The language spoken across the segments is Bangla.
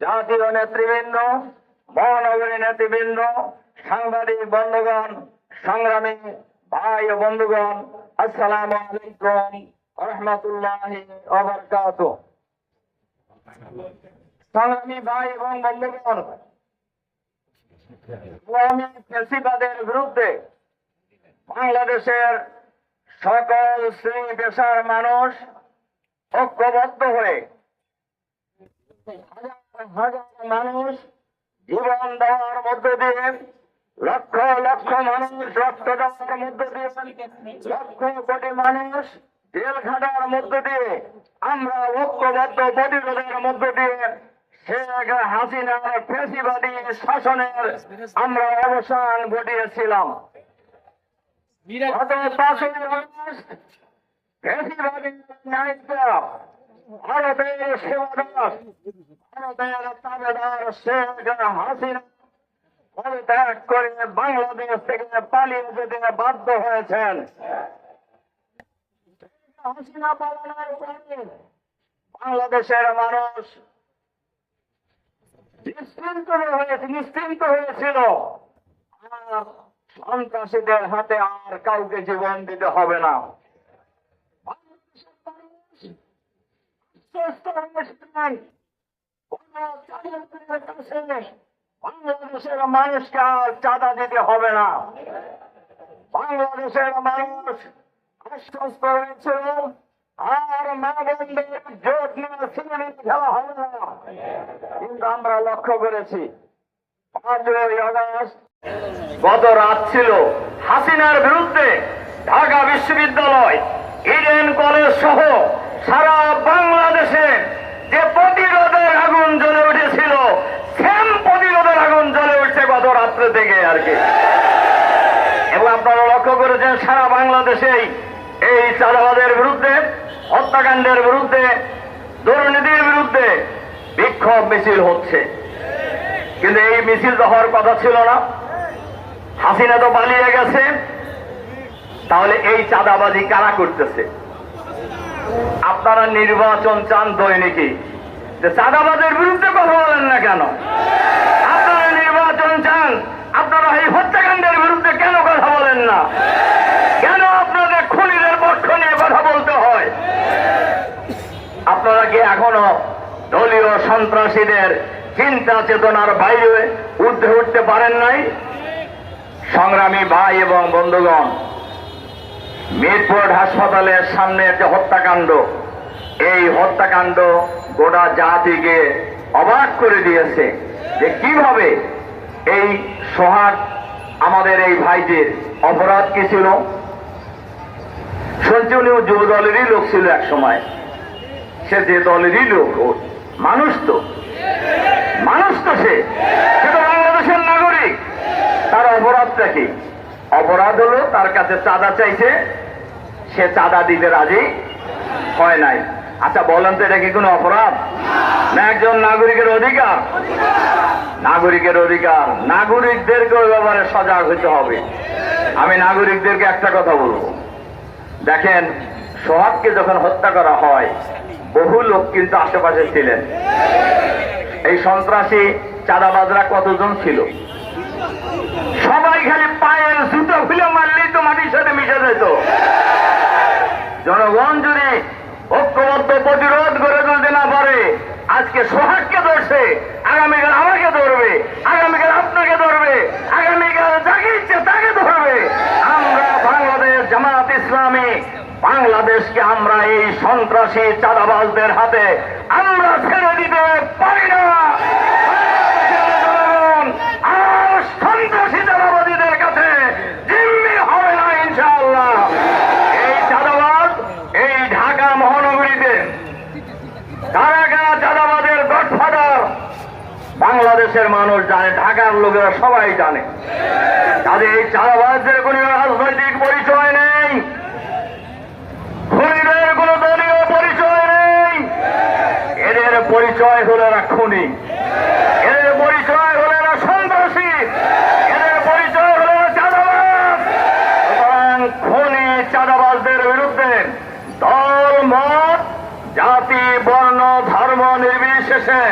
জাতীয় নেতৃবৃন্দ, মহানগরী নেতৃবৃন্দ, সাংবাদিক বন্ধুগণ, সংগ্রামী ভাই ও বন্ধুগণ, আসসালাম আলাইকুম রহমতুল্লাহ অবরকাত সংগ্রামী ভাই এবং বন্ধুগণ ফেসিবাদের বিরুদ্ধে বাংলাদেশের সকল শ্রেণি পেশার মানুষ ঐক্যবদ্ধ হয়ে মানুষ জীবন দেওয়ার মধ্য দিয়ে লক্ষ লক্ষ মানুষ রক্ত দেওয়ার মধ্য দিয়ে লক্ষ কোটি মানুষ জেল খাটার মধ্য দিয়ে আমরা ঐক্যবদ্ধ প্রতিরোধের মধ্য দিয়ে শেখ হাসিনার ফেসিবাদী শাসনের আমরা অবসান ঘটিয়েছিলাম। গত পাঁচই আগস্ট ফেসিবাদী নায়িকা ভারতের ভারতের বাংলাদেশ থেকে পালিয়ে যেতে বাধ্য হয়েছেন হাসিনা পালানোর পরে বাংলাদেশের মানুষ নিশ্চিন্ত হয়েছে নিশ্চিন্ত হয়েছিল সন্ত্রাসীদের হাতে আর কাউকে জীবন দিতে হবে না বাংলাদেশের মানুষ বাংলাদেশের মানুষকে আর চাঁদা দিতে হবে না বাংলাদেশের মানুষ আশ্বস্ত হয়েছিল আর মা বোনদের জোট নিয়ে সিনেমা খেলা হবে না কিন্তু আমরা লক্ষ্য করেছি পাঁচই আগস্ট গত রাত ছিল হাসিনার বিরুদ্ধে ঢাকা বিশ্ববিদ্যালয় ইডেন কলেজ সহ সারা বাংলাদেশে যে প্রতিরোধের আগুন জ্বলে উঠেছিল, সেম প্রতিরোধের আগুন জ্বলে উঠছে গত রাত্রে থেকে আর কি। এবং আপনারা লক্ষ্য করেছেন, সারা বাংলাদেশেই এই চাঁদাবাদের বিরুদ্ধে, হত্যাকাণ্ডের বিরুদ্ধে, দুর্নীতির বিরুদ্ধে বিক্ষোভ মিছিল হচ্ছে। কিন্তু এই মিছিল তো হওয়ার কথা ছিল না। হাসিনা তো পালিয়ে গেছে। তাহলে এই চাঁদাবাজি কারা করতেছে? আপনারা নির্বাচন চান দৈনিকই। যে চাঁদাবাজের বিরুদ্ধে কথা বলেন না কেন? আপনারা নির্বাচন চান, আপনারা এই হত্যাকাণ্ডের বিরুদ্ধে কেন কথা বলেন না? কেন আপনাদের খুনিদের পক্ষ নিয়ে কথা বলতে হয়? আপনারা কি এখনও দলীয় সন্ত্রাসীদের চিন্তা চেতনার বাইরে উঠতে উঠতে পারেন নাই? সংগ্রামী ভাই এবং বন্ধুগণ মিরপুর হাসপাতালের সামনের যে হত্যাকাণ্ড, এই হত্যাকাণ্ড গোটা জাতিকে অবাক করে দিয়েছে যে কীভাবে এই সোহাগ আমাদের এই ভাইটির অপরাধ কি ছিল? উনিও যুব দলেরই লোক ছিল এক সময়। সে যে দলেরই লোক মানুষ তো। মানুষ তো সে। সে তো বাংলাদেশের নাগরিক। তার অপরাধটা কি? অপরাধ হলো, তার কাছে চাঁদা চাইছে, সে চাঁদা দিতে রাজি হয় নাই। আচ্ছা বলেন তো এটা কি কোনো অপরাধ? না, একজন নাগরিকের অধিকার। নাগরিকের অধিকার। নাগরিকদেরকে ওই ব্যাপারে সজাগ হতে হবে। আমি নাগরিকদেরকে একটা কথা বলব। দেখেন, সোহাগকে যখন হত্যা করা হয়, বহু লোক কিন্তু আশেপাশে ছিলেন। এই সন্ত্রাসী চাঁদাবাজরা কতজন ছিল? সবাই খালি পায়ের জুতো খুলে মারলেই তো মাটির সাথে মিশে যেত। জনগণ যদি ঐক্যবদ্ধ প্রতিরোধ করে তুলতে না পারে, আজকে সোহাগকে ধরছে, আগামীকাল আমাকে ধরবে, আগামীকাল আপনাকে ধরবে, আগামীকাল যাকে ইচ্ছে তাকে ধরবে। আমরা বাংলাদেশ জামাত ইসলামী, বাংলাদেশকে আমরা এই সন্ত্রাসী চাঁদাবাজদের হাতে আমরা ছেড়ে দিতে পারি না জনগণ আর সন্ত্রাসী চাঁদাবাদীদের কাছে জিম্মি হবে না ইনশাআল্লাহ এই চাঁদাবাদ এই ঢাকা মহানগরীতে কারা কারা চাঁদাবাদের গডফাদার বাংলাদেশের মানুষ জানে, ঢাকার লোকেরা সবাই জানে। তাদের এই চাঁদাবাজদের কোনো রাজনৈতিক পরিচয় নেই। খুনিদের কোনো দলীয় পরিচয় নেই। এদের পরিচয় হলো এরা খুনি। এদের পরিচয় হলো এরা সন্ত্রাসী। এদের পরিচয় হলো এরা চাঁদাবাজ। সুতরাং খুনি চাঁদাবাজদের বিরুদ্ধে দল, মত, জাতি, বর্ণ, ধর্ম নির্বিশেষে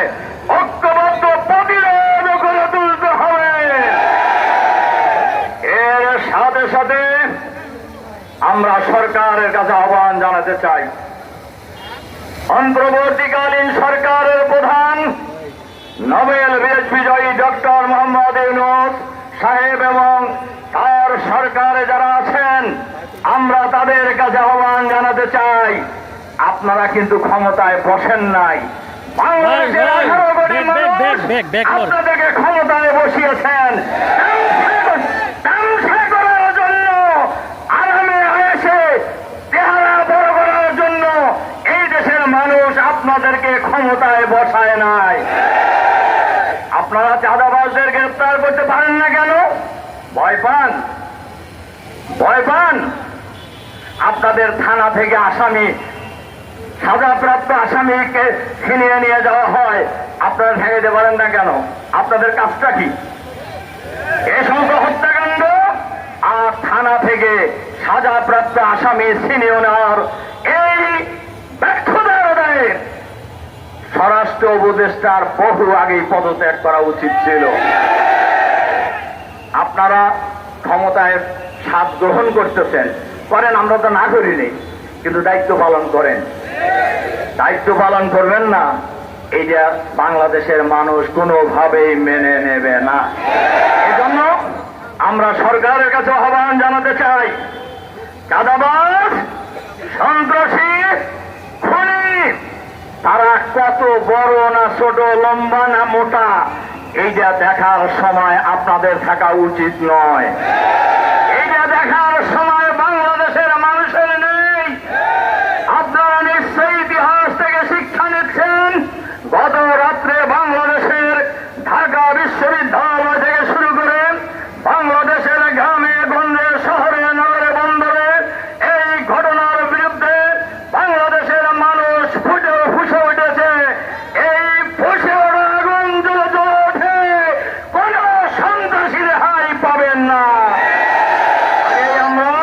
ঐক্যবদ্ধ প্রতিরোধ করে তুলতে হবে এর সাথে আমরা সরকারের কাছে আহ্বান জানাতে চাই অন্তর্বর্তীকালীন সরকারের প্রধান নোবেল বিএস বিজয়ী ডক্টর মোহাম্মদ ইউনুস সাহেব এবং তার সরকারে যারা আছেন আমরা তাদের কাছে আহ্বান জানাতে চাই আপনারা কিন্তু ক্ষমতায় বসেন নাই বাংলাদেশের ক্ষমতায় ভাই, আঠারো কোটি back, back, মানুষ back, back, back কর। আপনাদেরকে ক্ষমতায় বসিয়েছেন ধ্বংস করার জন্য আরামে এসে চেহারা বড় করার জন্য এই দেশের মানুষ আপনাদেরকে ক্ষমতায় বসায় নাই। আপনারা চাঁদাবাজদের গ্রেপ্তার করতে পারেন না কেন? ভয় পান? ভয় পান? আপনাদের থানা থেকে আসামি, সাজাপ্রাপ্ত আসামিকে ছিনিয়ে নিয়ে যাওয়া হয়। আপনারা ঠেকাইতে পারেন না কেন? আপনাদের কাজটা কি? এ সমস্ত হত্যাকাণ্ড আর থানা থেকে সাজাপ্রাপ্ত আসামি ছিনিয়ে নেওয়ার এই ব্যর্থতার দায়ে স্বরাষ্ট্র উপদেষ্টার বহু আগেই পদত্যাগ করা উচিত ছিল। আপনারা ক্ষমতায় স্বাদ গ্রহণ করতেছেন। করেন, আমরা তো না করিনি কিন্তু দায়িত্ব পালন করেন। দায়িত্ব পালন করবেন না, এইটা বাংলাদেশের মানুষ কোনোভাবেই মেনে নেবে না। এজন্য আমরা সরকারের কাছে আহ্বান জানাতে চাই চাঁদাবাজ সন্ত্রাসী খুনি তারা কত বড় না ছোট, লম্বা না মোটা, এইটা দেখার সময় আপনাদের থাকা উচিত নয়। এইটা দেখার সময় বাংলাদেশের মানুষের নেই আপনারা নিশ্চয়ই ইতিহাস থেকে শিক্ষা নিচ্ছেন গত রাত্রে বাংলাদেশের ঢাকা বিশ্ববিদ্যালয় থেকে শুরু করে বাংলাদেশের গ্রামে গঞ্জে শহরে নগরে বন্দরে এই ঘটনার বিরুদ্ধে বাংলাদেশের মানুষ ফুটে ফুসে উঠেছে এই ফুসে ওঠা আগুন জ্বলে জ্বলে ওঠে কোন সন্ত্রাসী রেহাই পাবেন না এই আমরা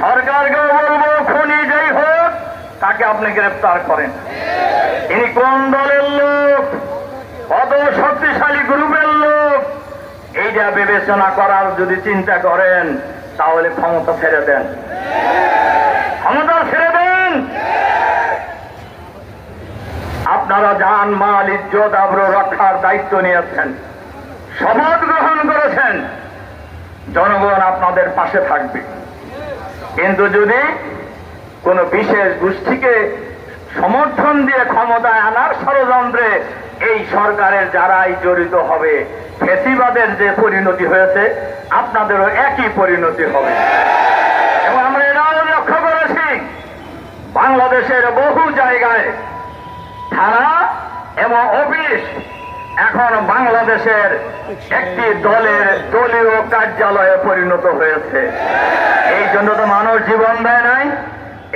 সরকারকেও বলব খুনি যেই হোক আপনি করেন। তিনি কোন দলের লোক, কত শক্তিশালী গ্রুপের লোক। এইটা বিবেচনা করার যদি চিন্তা করেন, তাহলে ক্ষমতা ছেড়ে দেন। ক্ষমতা ছেড়ে দেন! আপনারা যান মাল, ইজ্জত, আব্র, রক্ষার দায়িত্ব নিয়েছেন। শপথ গ্রহণ করেছেন। জনগণ আপনাদের পাশে থাকবে। কিন্তু যদি কোন বিশেষ গোষ্ঠীকে সমর্থন দিয়ে ক্ষমতায় আনার ষড়যন্ত্রে এই সরকারের যারাই জড়িত হবে, ফেসিবাদের যে পরিণতি হয়েছে, আপনাদেরও একই পরিণতি হবে। এবং আমরা এটাও লক্ষ্য করেছি, বাংলাদেশের বহু জায়গায় থানা এবং অফিস এখন বাংলাদেশের একটি দলের দলীয় কার্যালয়ে পরিণত হয়েছে। এই জন্য তো মানুষ জীবন দেয় নাই,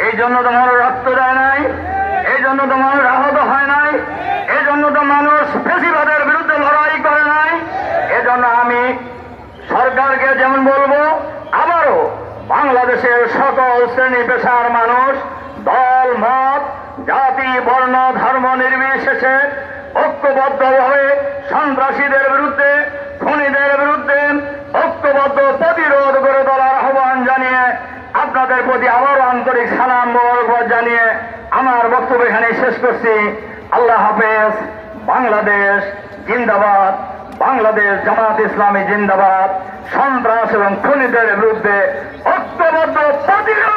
এই জন্য তো মানুষ রক্ত দেয় নাই। এই জন্য তো মানুষ আহত হয় নাই, এই জন্য তো মানুষ ফেসিবাদের বিরুদ্ধে লড়াই করে নাই। এজন্য আমি সরকারকে যেমন বলব, আবারও বাংলাদেশের সকল শ্রেণি পেশার মানুষ, দল, মত, জাতি, বর্ণ, ধর্ম নির্বিশেষে ঐক্যবদ্ধভাবে সন্ত্রাসীদের বিরুদ্ধে, খুনিদের বিরুদ্ধে ঐক্যবদ্ধ প্রতিরোধ করে তোলার আহ্বান জানিয়ে আপনাদের প্রতি আবারও আন্তরিক সালাম জানিয়ে বক্তব্য এখানে শেষ করছি। আল্লাহ হাফেজ, বাংলাদেশ জিন্দাবাদ, বাংলাদেশ জামাত ইসলামী জিন্দাবাদ। সন্ত্রাস এবং খুনিদের বিরুদ্ধে ঐক্যবদ্ধ প্রতিরোধ